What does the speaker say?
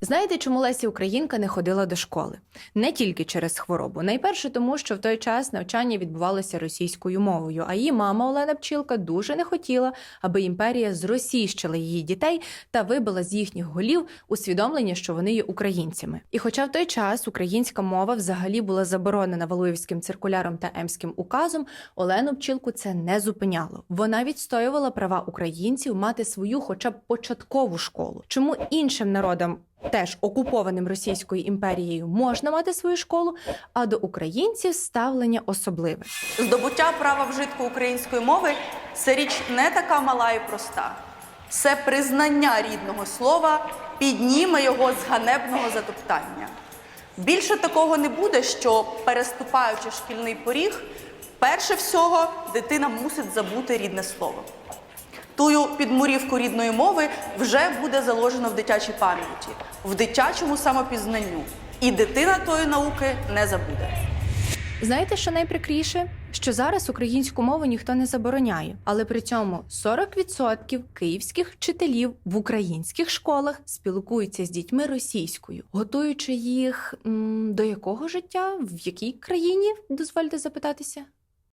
Знаєте, чому Леся Українка не ходила до школи? Не тільки через хворобу. Найперше тому, що в той час навчання відбувалося російською мовою, а її мама Олена Пчілка дуже не хотіла, аби імперія зросійщила її дітей та вибила з їхніх голів усвідомлення, що вони є українцями. І хоча в той час українська мова взагалі була заборонена Валуєвським циркуляром та Емським указом, Олену Пчілку це не зупиняло. Вона відстоювала права українців мати свою, хоча б початкову школу. Чому іншим народам? Теж окупованим Російською імперією можна мати свою школу, а до українців ставлення особливе. Здобуття права вжитку української мови це річ не така мала і проста. Це признання рідного слова підніме його з ганебного затоптання. Більше такого не буде, що переступаючи шкільний поріг, перше всього дитина мусить забути рідне слово. Тую підмурівку рідної мови вже буде заложено в дитячій пам'яті, в дитячому самопізнанню. І дитина тої науки не забуде. Знаєте, що найприкріше? Що зараз українську мову ніхто не забороняє, але при цьому 40% київських вчителів в українських школах спілкуються з дітьми російською, готуючи їх м, до якого життя, в якій країні, дозвольте запитатися?